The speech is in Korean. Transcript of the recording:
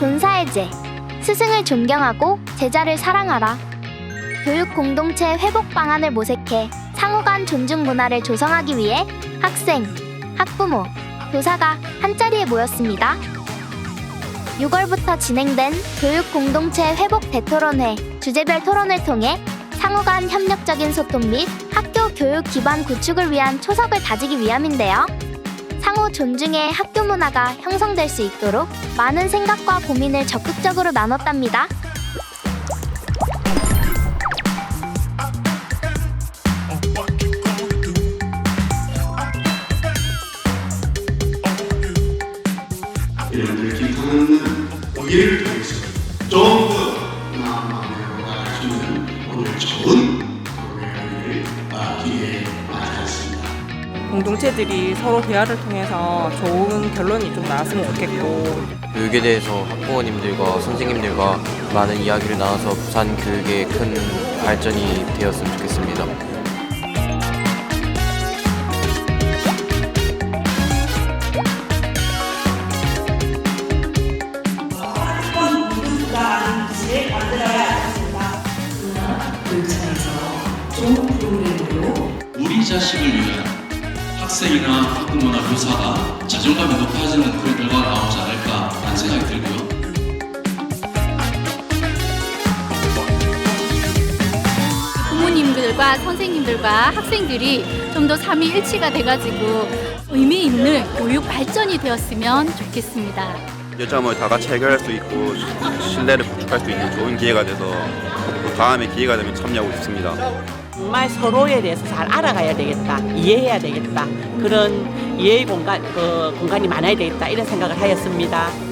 주제. 스승을 존경하고 제자를 사랑하라. 교육 공동체 회복 방안을 모색해 상호 간 존중 문화를 조성하기 위해 학생, 학부모, 교사가 한자리에 모였습니다. 6월부터 진행된 교육 공동체 회복 대토론회 주제별 토론을 통해 상호 간 협력적인 소통 및 학교 교육 기반 구축을 위한 초석을 다지기 위함인데요. 상호 존중의 학교 문화가 형성될 수 있도록 많은 생각과 고민을 적극적으로 나눴답니다. 이런들 기부하는 우리를 통해서 좀더 마음만으로 나갈 수 있는 오늘 좋은 기대에 맞이했습니다. 공동체들이 서로 대화를 통해서 좋은 결론이 좀 나왔으면 좋겠고 교육에 대해서 학부모님들과 선생님들과 많은 이야기를 나눠서 부산 교육의 큰 발전이 되었으면 좋겠습니다. 우리 자식을 위한 학생이나 학부모나 교사가 자존감이 높아지는 그런 결과가 나오지 않을까 하는 생각이 들고요. 부모님들과 선생님들과 학생들이 좀 더 삼위 일치가 돼가지고 의미 있는 교육 발전이 되었으면 좋겠습니다. 여점을 다 같이 해결할 수 있고 신뢰를 구축할 수 있는 좋은 기회가 돼서 또 다음에 기회가 되면 참여하고 싶습니다. 정말 서로에 대해서 잘 알아가야 되겠다, 이해해야 되겠다 그런 이해 공간 그 공간이 많아야 되겠다 이런 생각을 하였습니다.